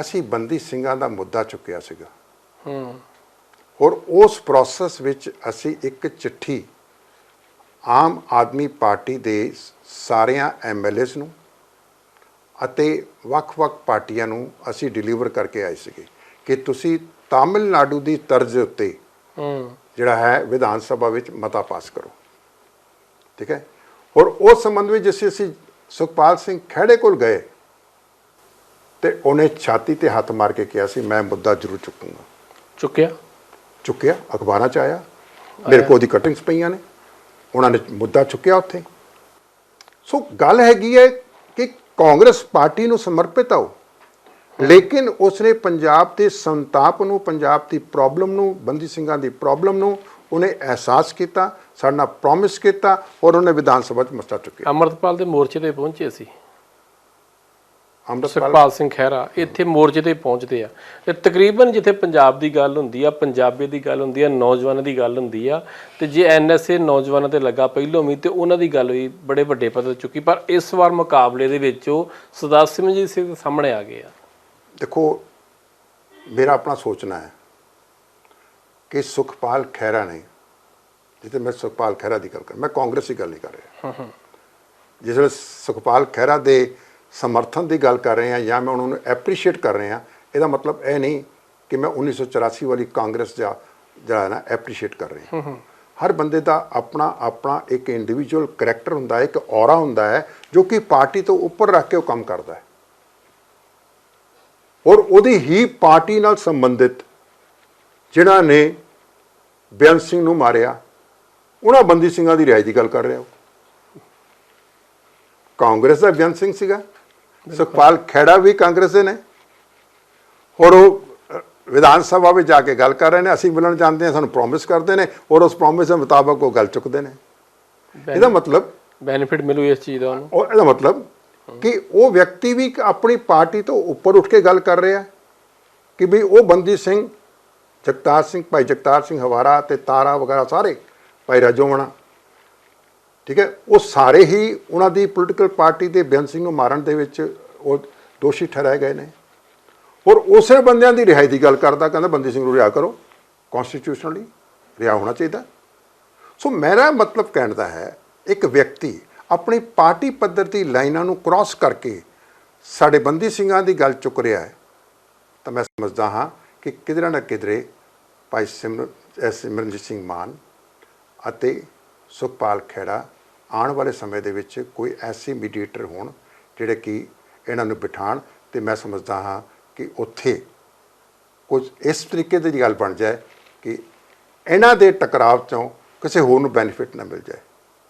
ਅਸੀਂ ਬੰਦੀ ਸਿੰਘਾਂ ਦਾ ਮੁੱਦਾ ਚੁੱਕਿਆ ਸੀਗਾ। ਹੂੰ। ਔਰ ਉਸ ਪ੍ਰੋਸੈਸ ਵਿੱਚ ਅਸੀਂ ਇੱਕ ਚਿੱਠੀ ਆਮ ਆਦਮੀ ਪਾਰਟੀ ਦੇ ਸਾਰਿਆਂ ਐਮਐਲਏਸ ਨੂੰ ਅਤੇ ਵੱਖ-ਵੱਖ ਪਾਰਟੀਆਂ ਨੂੰ ਅਸੀਂ ਡਿਲੀਵਰ ਕਰਕੇ ਆਏ ਸੀਗੇ ਕਿ ਤੁਸੀਂ ਤਾਮਿਲਨਾਡੂ ਦੀ ਤਰਜ਼ ਉੱਤੇ ਹੂੰ। ਜਿਹੜਾ ਹੈ ਵਿਧਾਨ ਸਭਾ ਵਿੱਚ ਮਤਾ ਪਾਸ ਕਰੋ। ਠੀਕ ਹੈ? ਔਰ ਉਸ ਸੰਬੰਧ ਵਿੱਚ ਜਿਸ ਅਸੀਂ ਸੁਖਪਾਲ ਸਿੰਘ ਖਹਿੜੇ ਕੋਲ ਗਏ ਤੇ ਉਹਨੇ ਛਾਤੀ ਤੇ ਹੱਥ ਮਾਰ ਕੇ ਕਿਹਾ ਸੀ ਮੈਂ ਮੁੱਦਾ ਜ਼ਰੂਰ ਚੁੱਕੂੰਗਾ। ਚੁੱਕਿਆ? ਚੁੱਕਿਆ ਅਖਬਾਰਾਂ 'ਚ ਆਇਆ। ਮੇਰੇ ਕੋਲ ਦੀ ਕਟਿੰਗਸ ਪਈਆਂ ਨੇ। ਉਹਨਾਂ ਨੇ ਮੁੱਦਾ ਚੁੱਕਿਆ ਉੱਥੇ। ਸੋ ਗੱਲ ਹੈਗੀ ਹੈ ਕਿ ਕਾਂਗਰਸ ਪਾਰਟੀ ਨੂੰ ਸਮਰਪਿਤ ਆ ਉਹ। ਲੇਕਿਨ ਉਸਨੇ ਪੰਜਾਬ ਦੇ ਸੰਤਾਪ ਨੂੰ ਪੰਜਾਬ ਦੀ ਪ੍ਰੋਬਲਮ ਨੂੰ ਬੰਦੀ ਸਿੰਘਾਂ ਦੀ ਪ੍ਰੋਬਲਮ ਨੂੰ ਉਹਨੇ ਅਹਿਸਾਸ ਕੀਤਾ ਸਾਡੇ ਪ੍ਰੋਮਿਸ ਕੀਤਾ ਔਰ ਉਹਨੇ ਵਿਧਾਨ ਸਭਾ 'ਚ ਮਸਲਾ ਚੁੱਕਿਆ। ਅਮਰਤਪਾਲ ਦੇ ਮੋਰਚੇ ਤੇ ਪਹੁੰਚੇ ਸੀ। ਅੰਮ੍ਰਿਤਪਾਲ ਸੁਖਪਾਲ ਸਿੰਘ ਖਹਿਰਾ ਇੱਥੇ ਮੋਰਚੇ ਤੇ ਪਹੁੰਚਦੇ ਆ। ਤੇ ਤਕਰੀਬਨ ਜਿੱਥੇ ਪੰਜਾਬ ਦੀ ਗੱਲ ਹੁੰਦੀ ਆ ਪੰਜਾਬੀ ਦੀ ਗੱਲ ਹੁੰਦੀ ਆ ਨੌਜਵਾਨਾਂ ਦੀ ਗੱਲ ਹੁੰਦੀ ਆ ਤੇ ਜੇ ਐਨਐਸਏ ਨੌਜਵਾਨਾਂ ਤੇ ਲੱਗਾ ਪਹਿਲੋਂ ਵੀ ਤੇ ਉਹਨਾਂ ਦੀ ਗੱਲ ਵੀ ਬੜੇ ਵੱਡੇ ਪੱਧਰ ਚੁੱਕੀ ਪਰ ਇਸ ਵਾਰ ਮੁਕਾਬਲੇ ਦੇ ਵਿੱਚ ਉਹ ਸਰਦਾਰ ਸਿਮਰਜੀਤ ਸਿੰਘ ਸਾਹਮਣੇ ਆ ਗਏ ਆ। ਦੇਖੋ ਮੇਰਾ ਆਪਣਾ ਸੋਚਣਾ ਹੈ ਕਿ ਸੁਖਪਾਲ ਖਹਿਰਾ ਨੇ ਜਿੱਥੇ ਮੈਂ ਸੁਖਪਾਲ ਖਹਿਰਾ ਦੀ ਗੱਲ ਕਰ ਮੈਂ ਕਾਂਗਰਸ ਦੀ ਗੱਲ ਨਹੀਂ ਕਰ ਰਿਹਾ। ਜਿਸ ਵੇਲੇ ਸੁਖਪਾਲ ਖਹਿਰਾ ਦੇ ਸਮਰਥਨ ਦੀ ਗੱਲ ਕਰ ਰਹੇ ਹਾਂ ਜਾਂ ਮੈਂ ਉਹਨਾਂ ਨੂੰ ਐਪਰੀਸ਼ੀਏਟ ਕਰ ਰਹੇ ਹਾਂ ਇਹਦਾ ਮਤਲਬ ਇਹ ਨਹੀਂ ਕਿ ਮੈਂ 1984 ਵਾਲੀ ਕਾਂਗਰਸ ਦਾ ਜਿਹੜਾ ਹੈ ਨਾ ਐਪਰੀਸ਼ੀਏਟ ਕਰ ਰਿਹਾ। ਹਰ ਬੰਦੇ ਦਾ ਆਪਣਾ ਆਪਣਾ ਇੱਕ ਇੰਡੀਵਿਜੂਅਲ ਕੈਰੈਕਟਰ ਹੁੰਦਾ ਹੈ ਇੱਕ ਔਰਾ ਹੁੰਦਾ ਹੈ ਜੋ ਕਿ ਪਾਰਟੀ ਤੋਂ ਉੱਪਰ ਰੱਖ ਕੇ ਉਹ ਕੰਮ ਕਰਦਾ ਹੈ। ਔਰ ਉਹਦੀ ਹੀ ਪਾਰਟੀ ਨਾਲ ਸੰਬੰਧਿਤ ਜਿਨ੍ਹਾਂ ਨੇ ਬੇਅੰਤ ਸਿੰਘ ਨੂੰ ਮਾਰਿਆ ਉਹਨਾਂ ਬੰਦੀ ਸਿੰਘਾਂ ਦੀ ਰਿਹਾਈ ਦੀ ਗੱਲ ਕਰ ਰਿਹਾ ਉਹ। ਕਾਂਗਰਸ ਦਾ ਬੇਅੰਤ ਸਿੰਘ ਸੀਗਾ। ਸੁਖਪਾਲ ਖੇੜਾ ਵੀ ਕਾਂਗਰਸ ਦੇ ਨੇ। ਔਰ ਉਹ ਵਿਧਾਨ ਸਭਾ ਵਿੱਚ ਜਾ ਕੇ ਗੱਲ ਕਰ ਰਹੇ ਨੇ ਅਸੀਂ ਮਿਲਣ ਜਾਂਦੇ ਹਾਂ ਸਾਨੂੰ ਪ੍ਰੋਮਿਸ ਕਰਦੇ ਨੇ ਔਰ ਉਸ ਪ੍ਰੋਮਿਸ ਦੇ ਮੁਤਾਬਕ ਉਹ ਗੱਲ ਚੁੱਕਦੇ ਨੇ। ਇਹਦਾ ਮਤਲਬ ਬੈਨੀਫਿਟ ਮਿਲੂ ਇਸ ਚੀਜ਼ ਦਾ ਉਹਨੂੰ। ਉਹ ਇਹਦਾ ਮਤਲਬ ਕਿ ਉਹ ਵਿਅਕਤੀ ਵੀ ਆਪਣੀ ਪਾਰਟੀ ਤੋਂ ਉੱਪਰ ਉੱਠ ਕੇ ਗੱਲ ਕਰ ਰਿਹਾ ਕਿ ਵੀ ਉਹ ਬੰਦੀ ਸਿੰਘ ਜਗਤਾਰ ਸਿੰਘ ਭਾਈ ਜਗਤਾਰ ਸਿੰਘ ਹਵਾਰਾ ਤੇ ਤਾਰਾ ਵਗੈਰਾ ਸਾਰੇ ਭਾਈ ਰਾਜੋਵਣਾ ਠੀਕ ਹੈ? ਉਹ ਸਾਰੇ ਹੀ ਉਹਨਾਂ ਦੀ ਪੋਲੀਟੀਕਲ ਪਾਰਟੀ ਦੇ ਬੇਅੰਤ ਸਿੰਘ ਨੂੰ ਮਾਰਨ ਦੇ ਵਿੱਚ ਉਹ ਦੋਸ਼ੀ ਠਹਿਰਾਏ ਗਏ ਨੇ। ਔਰ ਉਸੇ ਬੰਦਿਆਂ ਦੀ ਰਿਹਾਈ ਦੀ ਗੱਲ ਕਰਦਾ, ਕਹਿੰਦਾ ਬੰਦੀ ਸਿੰਘ ਨੂੰ ਰਿਹਾ ਕਰੋ। ਕਨਸਟੀਟਿਊਸ਼ਨਲੀ ਰਿਹਾ ਹੋਣਾ ਚਾਹੀਦਾ। ਸੋ ਮੇਰਾ ਮਤਲਬ ਕਹਿਣ ਦਾ ਹੈ, ਇੱਕ ਵਿਅਕਤੀ ਆਪਣੀ ਪਾਰਟੀ ਪੱਧਰ ਦੀ ਲਾਈਨਾਂ ਨੂੰ ਕ੍ਰਾਸ ਕਰਕੇ ਸਾਡੇ ਬੰਦੀ ਸਿੰਘਾਂ ਦੀ ਗੱਲ ਚੁੱਕ ਰਿਹਾ ਹੈ, ਤਾਂ ਮੈਂ ਸਮਝਦਾ ਹਾਂ ਕਿ ਕਿਧਰੇ ਨਾ ਕਿਧਰੇ ਭਾਈ ਸਿਮਰਨ ਸਿਮਰਨਜੀਤ ਸਿੰਘ ਮਾਨ ਅਤੇ ਸੁਖਪਾਲ ਖੇੜਾ ਆਉਣ ਵਾਲੇ ਸਮੇਂ ਦੇ ਵਿੱਚ ਕੋਈ ਐਸੇ ਮੀਡੀਏਟਰ ਹੋਣ ਜਿਹੜੇ ਕਿ ਇਹਨਾਂ ਨੂੰ ਬਿਠਾਣ ਤੇ ਮੈਂ ਸਮਝਦਾ ਹਾਂ ਕਿ ਉੱਥੇ ਕੁਝ ਇਸ ਤਰੀਕੇ ਦੀ ਗੱਲ ਬਣ ਜਾਏ ਕਿ ਇਹਨਾਂ ਦੇ ਟਕਰਾਵ ਚੋਂ ਕਿਸੇ ਹੋਰ ਨੂੰ ਬੈਨੀਫਿਟ ਨਾ ਮਿਲ ਜਾਏ।